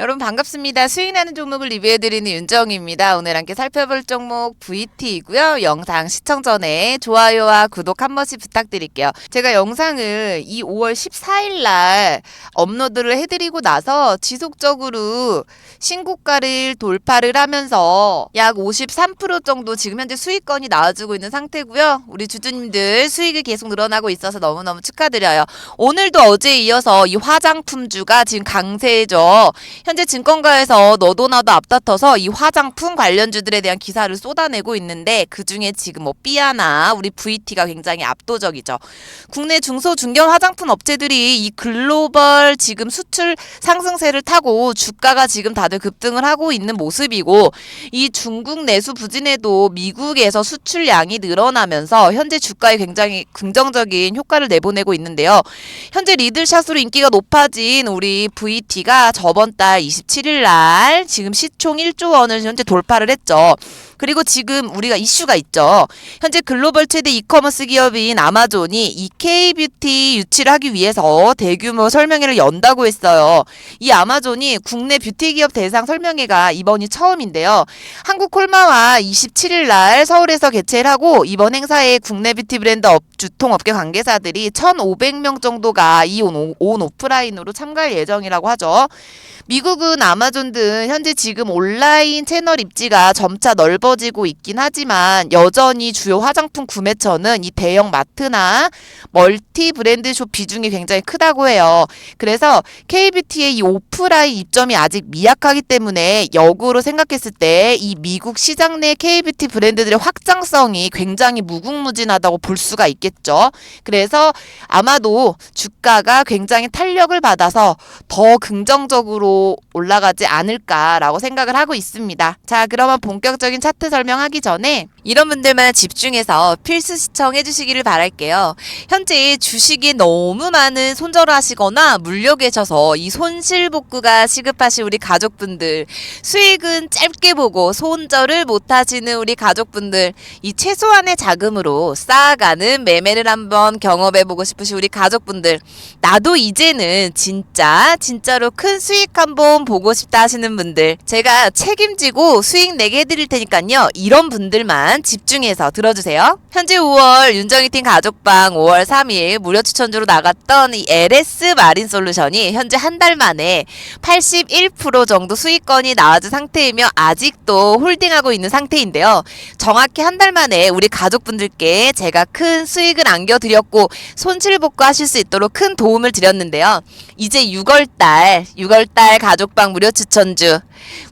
여러분 반갑습니다. 수익나는 종목을 리뷰해드리는 윤정입니다. 오늘 함께 살펴볼 종목 VT이고요. 영상 시청 전에 좋아요와 구독 한 번씩 부탁드릴게요. 제가 영상을 이 5월 14일 날 업로드를 해드리고 나서 지속적으로 신고가를 돌파를 하면서 약 53% 정도 지금 현재 수익권이 나와주고 있는 상태고요. 우리 주주님들 수익이 계속 늘어나고 있어서 너무너무 축하드려요. 오늘도 어제에 이어서 이 화장품주가 지금 강세죠. 현재 증권가에서 너도 나도 앞다퉈서 이 화장품 관련주들에 대한 기사를 쏟아내고 있는데 그 중에 지금 뭐 삐아나 우리 VT가 굉장히 압도적이죠. 국내 중소 중견 화장품 업체들이 이 글로벌 지금 수출 상승세를 타고 주가가 지금 다들 급등을 하고 있는 모습이고 이 중국 내수 부진에도 미국에서 수출량이 늘어나면서 현재 주가에 굉장히 긍정적인 효과를 내보내고 있는데요. 현재 리들샷으로 인기가 높아진 우리 VT가 저번 달 27일 날 지금 시총 1조 원을 현재 돌파를 했죠. 그리고 지금 우리가 이슈가 있죠. 현재 글로벌 최대 이커머스 기업인 아마존이 이 K뷰티 유치를 하기 위해서 대규모 설명회를 연다고 했어요. 이 아마존이 국내 뷰티 기업 대상 설명회가 이번이 처음인데요. 한국 콜마와 27일 날 서울에서 개최를 하고 이번 행사에 국내 뷰티 브랜드 업, 주통업계 관계사들이 1,500명 정도가 이 온, 온 오프라인으로 참가할 예정이라고 하죠. 미국은 아마존 등 현재 지금 온라인 채널 입지가 점차 넓어 지고 있긴 하지만 여전히 주요 화장품 구매처는 이 대형 마트나 멀티 브랜드 숍 비중이 굉장히 크다고 해요. 그래서 K뷰티의 이 오프라인 입점이 아직 미약하기 때문에 역으로 생각했을 때 이 미국 시장 내 K뷰티 브랜드들의 확장성이 굉장히 무궁무진하다고 볼 수가 있겠죠. 그래서 아마도 주가가 굉장히 탄력을 받아서 더 긍정적으로 올라가지 않을까라고 생각을 하고 있습니다. 자, 그러면 본격적인 차트 설명하기 전에 이런 분들만 집중해서 필수 시청해 주시기를 바랄게요. 현재 주식이 너무 많은 손절을 하시거나 물려 계셔서 이 손실 복구가 시급하신 우리 가족분들 수익은 짧게 보고 손절을 못 하시는 우리 가족분들 이 최소한의 자금으로 쌓아가는 매매를 한번 경험해 보고 싶으신 우리 가족분들 나도 이제는 진짜 진짜로 큰 수익 한번 보고 싶다 하시는 분들 제가 책임지고 수익 내게 해드릴 테니까 요. 이런 분들만 집중해서 들어주세요. 현재 5월 윤정희팀 가족방 5월 3일 무료 추천주로 나갔던 이 LS 마린 솔루션이 현재 한 달 만에 81% 정도 수익권이 나와준 상태이며 아직도 홀딩하고 있는 상태인데요. 정확히 한 달 만에 우리 가족분들께 제가 큰 수익을 안겨드렸고 손실 복구하실 수 있도록 큰 도움을 드렸는데요. 이제 6월달 6월달 가족방 무료 추천주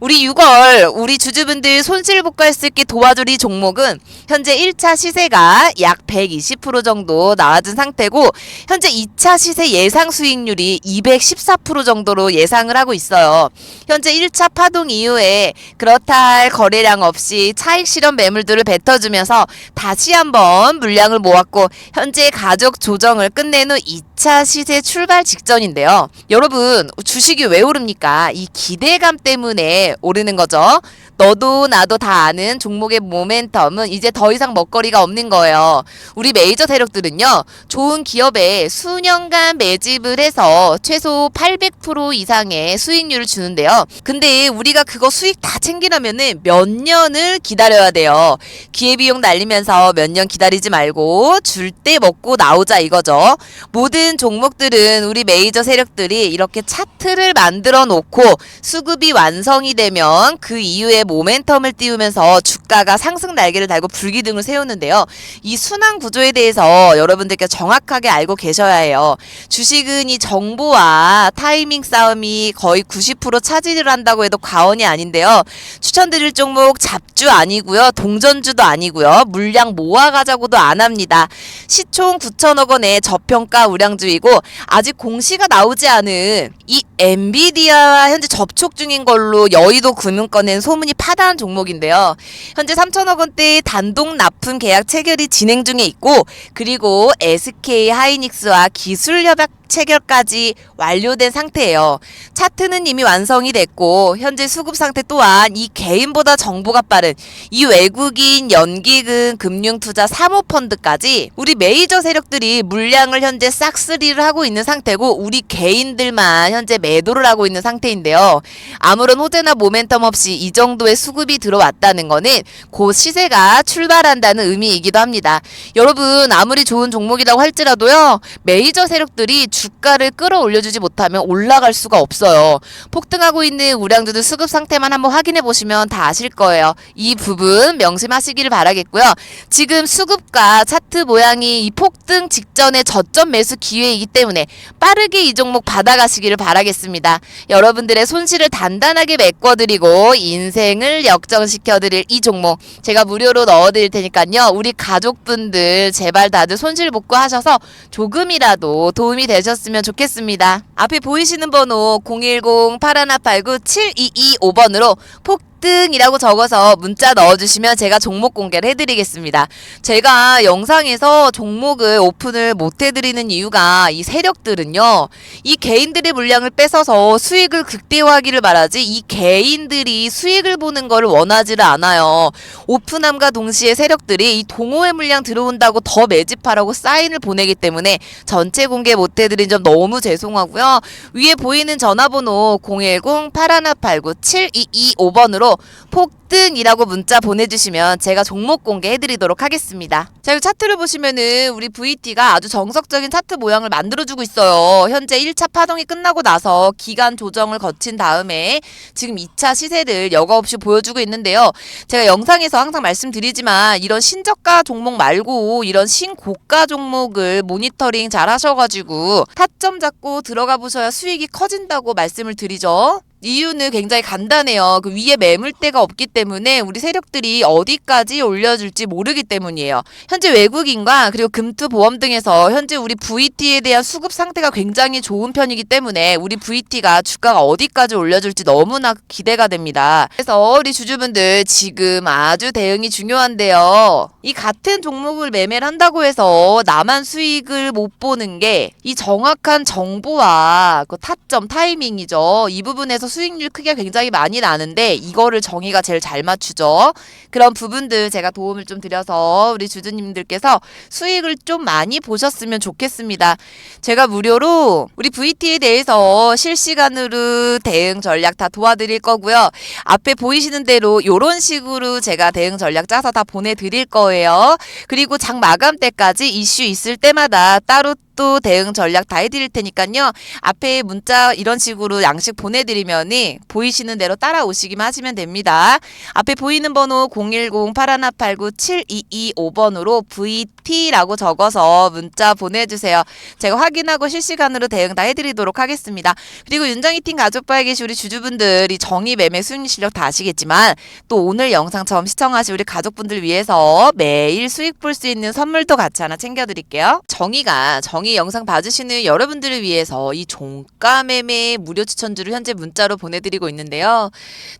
우리 6월 우리 주주분들 손실 복구할 수 있게 도와줄 이 종목은 현재 1차 시세가 약 120% 정도 나와준 상태고 현재 2차 시세 예상 수익률이 214% 정도로 예상을 하고 있어요. 현재 1차 파동 이후에 그렇다 할 거래량 없이 차익 실현 매물들을 뱉어주면서 다시 한번 물량을 모았고 현재 가족 조정을 끝낸 후 2차 시세 출발 직전인데요. 여러분 주식이 왜 오릅니까? 이 기대감 때문에 오르는 거죠. 너도 나도 다 아는 종목의 모멘텀은 이제 더 이상 먹거리가 없는 거예요. 우리 메이저 세력들은요, 좋은 기업에 수년간 매집을 해서 최소 800% 이상의 수익률을 주는데요. 근데 우리가 그거 수익 다 챙기려면은 몇 년을 기다려야 돼요. 기회비용 날리면서 몇 년 기다리지 말고 줄 때 먹고 나오자 이거죠. 모든 종목들은 우리 메이저 세력들이 이렇게 차트를 만들어 놓고 수급이 완성이 되면 그 이후에 모멘텀을 띄우면서 주가가 상승 날개를 달고 불기둥을 세우는데요. 이 순환 구조에 대해서 여러분들께 정확하게 알고 계셔야 해요. 주식은 이 정보와 타이밍 싸움이 거의 90% 차지를 한다고 해도 과언이 아닌데요. 추천드릴 종목 잡주 아니고요. 동전주도 아니고요. 물량 모아가자고도 안 합니다. 시총 9천억 원의 저평가 우량주이고 아직 공시가 나오지 않은 이 엔비디아와 현재 접촉 중인 걸로 여의도 금융권엔 소문이 파다한 종목인데요. 현재 3천억 원대 단독 납품 계약 체결이 진행 중에 있고 그리고 SK 하이닉스와 기술 협약 체결까지 완료된 상태예요. 차트는 이미 완성이 됐고 현재 수급 상태 또한 이 개인보다 정보가 빠른 이 외국인 연기금 금융투자 사모펀드까지 우리 메이저 세력들이 물량을 현재 싹쓸이를 하고 있는 상태고 우리 개인들만 현재 매도를 하고 있는 상태인데요. 아무런 호재나 모멘텀 없이 이 정도의 수급이 들어왔다는 거는 곧 시세가 출발한다는 의미이기도 합니다. 여러분 아무리 좋은 종목이라고 할지라도요 메이저 세력들이 주가를 끌어올려주지 못하면 올라갈 수가 없어요. 폭등하고 있는 우량주들 수급 상태만 한번 확인해 보시면 다 아실 거예요. 이 부분 명심하시기를 바라겠고요. 지금 수급과 차트 모양이 이 폭등 직전의 저점 매수 기회이기 때문에 빠르게 이 종목 받아가시기를 바라겠습니다. 여러분들의 손실을 단단하게 메꿔드리고 인생을 역전시켜드릴 이 종목 제가 무료로 넣어드릴 테니까요. 우리 가족분들 제발 다들 손실 복구하셔서 조금이라도 도움이 되셨으면 좋겠습니다. 앞에 보이시는 번호 010-8189-7225번으로 폭 등이라고 적어서 문자 넣어주시면 제가 종목 공개를 해드리겠습니다. 제가 영상에서 종목을 오픈을 못 해드리는 이유가 이 세력들은요, 이 개인들의 물량을 뺏어서 수익을 극대화하기를 바라지 이 개인들이 수익을 보는 것을 원하지를 않아요. 오픈함과 동시에 세력들이 이 동호회 물량 들어온다고 더 매집하라고 사인을 보내기 때문에 전체 공개 못 해드린 점 너무 죄송하고요. 위에 보이는 전화번호 010-8189-7225번으로 폭등이라고 문자 보내주시면 제가 종목 공개해드리도록 하겠습니다. 자, 이 차트를 보시면은 우리 VT가 아주 정석적인 차트 모양을 만들어주고 있어요. 현재 1차 파동이 끝나고 나서 기간 조정을 거친 다음에 지금 2차 시세를 여과 없이 보여주고 있는데요. 제가 영상에서 항상 말씀드리지만 이런 신저가 종목 말고 이런 신고가 종목을 모니터링 잘 하셔가지고 타점 잡고 들어가 보셔야 수익이 커진다고 말씀을 드리죠. 이유는 굉장히 간단해요. 그 위에 매물대가 없기 때문에 우리 세력들이 어디까지 올려줄지 모르기 때문이에요. 현재 외국인과 그리고 금투 보험 등에서 현재 우리 VT에 대한 수급 상태가 굉장히 좋은 편이기 때문에 우리 VT가 주가가 어디까지 올려줄지 너무나 기대가 됩니다. 그래서 우리 주주분들 지금 아주 대응이 중요한데요. 이 같은 종목을 매매를 한다고 해서 나만 수익을 못 보는 게 이 정확한 정보와 그 타점 타이밍이죠. 이 부분에서 수익률 크기가 굉장히 많이 나는데 이거를 정의가 제일 잘 맞추죠. 그런 부분들 제가 도움을 좀 드려서 우리 주주님들께서 수익을 좀 많이 보셨으면 좋겠습니다. 제가 무료로 우리 VT에 대해서 실시간으로 대응 전략 다 도와드릴 거고요. 앞에 보이시는 대로 이런 식으로 제가 대응 전략 짜서 다 보내드릴 거예요. 그리고 장 마감 때까지 이슈 있을 때마다 따로 또 대응 전략 다 해드릴 테니까요. 앞에 문자 이런 식으로 양식 보내드리면 이 보이시는 대로 따라오시기만 하시면 됩니다. 앞에 보이는 번호 010-8189-7225번으로 VT라고 적어서 문자 보내주세요. 제가 확인하고 실시간으로 대응 다 해드리도록 하겠습니다. 그리고 윤정희 팀 가족바에 계신 우리 주주분들이 정의 매매 수익 실력 다 아시겠지만 또 오늘 영상 처음 시청하신 우리 가족분들 위해서 매일 수익 볼 수 있는 선물도 같이 하나 챙겨드릴게요. 정의가 정의 영상 봐주시는 여러분들을 위해서 이 종가 매매 무료 추천주를 현재 문자로 보내드리고 있는데요.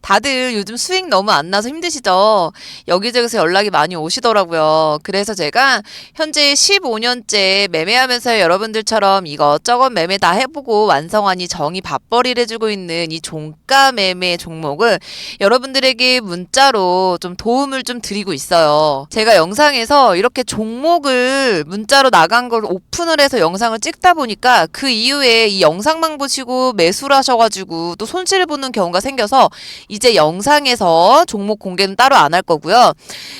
다들 요즘 수익 너무 안 나서 힘드시죠? 여기저기서 연락이 많이 오시더라고요. 그래서 제가 현재 15년째 매매하면서 여러분들처럼 이것저것 매매 다 해보고 완성한 이 정의 밥벌이를 해주고 있는 이 종가 매매 종목을 여러분들에게 문자로 좀 도움을 좀 드리고 있어요. 제가 영상에서 이렇게 종목을 문자로 나간 걸 오픈을 해서 영상을 찍다 보니까 그 이후에 이 영상만 보시고 매수를 하셔가지고 또 손 실을 보는 경우가 생겨서 이제 영상에서 종목 공개는 따로 안 할 거고요.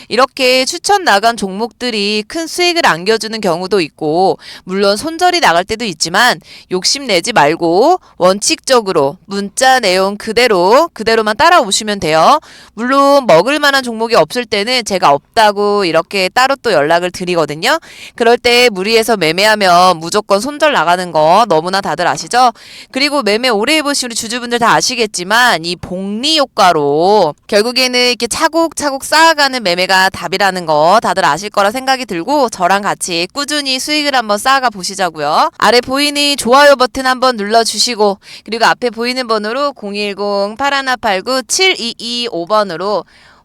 이렇게 추천 나간 종목들이 큰 수익을 안겨주는 경우도 있고, 물론 손절이 나갈 때도 있지만, 욕심내지 말고, 원칙적으로 문자 내용 그대로, 그대로만 따라오시면 돼요. 물론, 먹을 만한 종목이 없을 때는 제가 없다고 이렇게 따로 또 연락을 드리거든요. 그럴 때 무리해서 매매하면 무조건 손절 나가는 거 너무나 다들 아시죠? 그리고 매매 오래 해보신 우리 주주분들 다 아시겠지만, 이 복리 효과로 결국에는 이렇게 차곡차곡 쌓아가는 매매가 답이라는 거 다들 아실 거라 생각이 들고 저랑 같이 꾸준히 수익을 한번 쌓아가 보시자고요. 아래 보이는 좋아요 버튼 한번 눌러주시고 그리고 앞에 보이는 번호로 010-8189-7225번으로